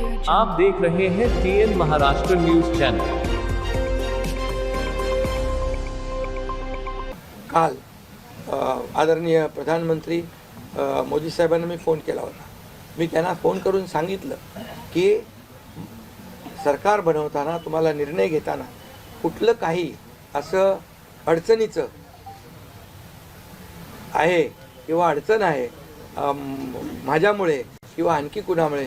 आप देख रहे हैं टीएन महाराष्ट्र न्यूज चैनल काल आदरणीय प्रधानमंत्री मोदी साहेबांना मी फोन केला होता. मी त्यांना फोन करून सांगितलं की सरकार बनवताना तुम्हाला निर्णय घेताना कुठलं काही असं अडचणीचं आहे किंवा अडचण आहे माझ्यामुळे किंवा आणखी कुणामुळे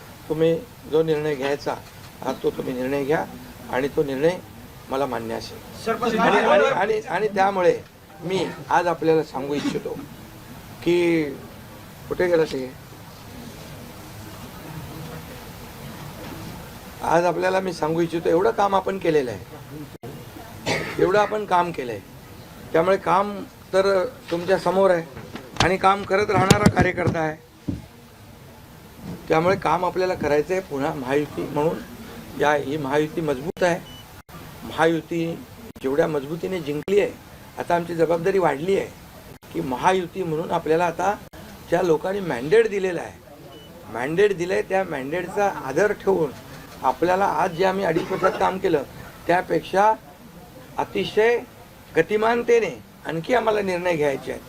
तुम्ही जो निर्णय घ्यायचा हा तो तुम्ही निर्णय घ्या आणि तो निर्णय मला मान्य असेल. आणि त्यामुळे मी आज आपल्याला सांगू इच्छितो की कुठे गेला ते? आज आपल्याला मी सांगू इच्छितो एवढं काम आपण केलेलं आहे. एवढं आपण काम केलं आहे त्यामुळे काम तर तुमच्यासमोर आहे आणि काम करत राहणारा कार्यकर्ता आहे. त्यामुळे काम आपल्याला करायचं आहे पुन्हा महायुती म्हणून. या ही महायुती मजबूत आहे. महायुती जेवढ्या मजबूतीने जिंकली आहे आता आमची जबाबदारी वाढली आहे की महायुती म्हणून आपल्याला आता ज्या लोकांनी मॅन्डेट दिलेला आहे मॅन्डेट दिलं आहे त्या मॅन्डेटचा आदर ठेवून आपल्याला आज जे आम्ही अडीच वर्षात काम केलं त्यापेक्षा अतिशय गतिमानतेने आणखी आम्हाला निर्णय घ्यायचे आहेत.